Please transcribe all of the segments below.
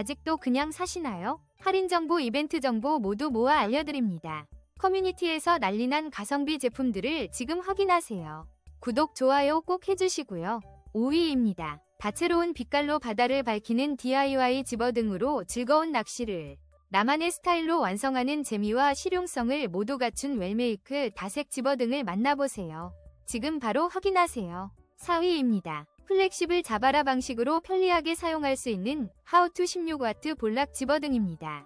아직도 그냥 사시나요? 할인 정보, 이벤트 정보 모두 모아 알려드립니다. 커뮤니티에서 난리난 가성비 제품들을 지금 확인하세요. 구독, 좋아요 꼭 해주시고요. 5위입니다. 다채로운 빛깔로 바다를 밝히는 DIY 집어 등으로 즐거운 낚시를 나만의 스타일로 완성하는 재미와 실용성을 모두 갖춘 웰메이크 다색 집어 등을 만나보세요. 지금 바로 확인하세요. 4위입니다. 플렉시블 자바라 방식으로 편리하게 사용할 수 있는 하우투 16W 볼락 집어등입니다.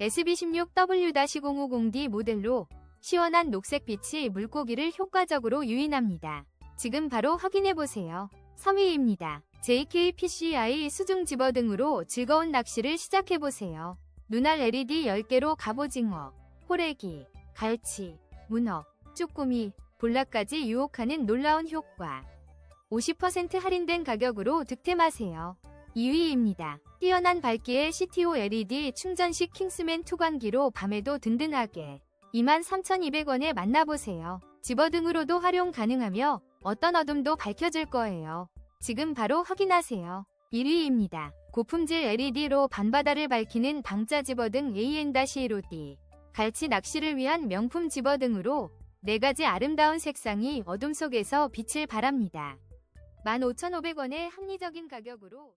SB16W-050D 모델로 시원한 녹색 빛이 물고기를 효과적으로 유인합니다. 지금 바로 확인해보세요. 3위입니다. JKPCI 수중 집어등으로 즐거운 낚시를 시작해보세요. 눈알 LED 10개로 갑오징어, 호래기, 갈치, 문어, 쭈꾸미, 볼락까지 유혹하는 놀라운 효과. 50% 할인된 가격으로 득템하세요. 2위입니다. 뛰어난 밝기의 CTO LED 충전식 킹스맨 투광기로 밤에도 든든하게 23,200원에 만나보세요. 집어등으로도 활용 가능하며 어떤 어둠도 밝혀질 거예요. 지금 바로 확인하세요. 1위입니다. 고품질 LED로 밤바다를 밝히는 방자 집어등 AN-1호D 갈치 낚시를 위한 명품 집어등으로 4가지 아름다운 색상이 어둠 속에서 빛을 발합니다. 15,500원의 합리적인 가격으로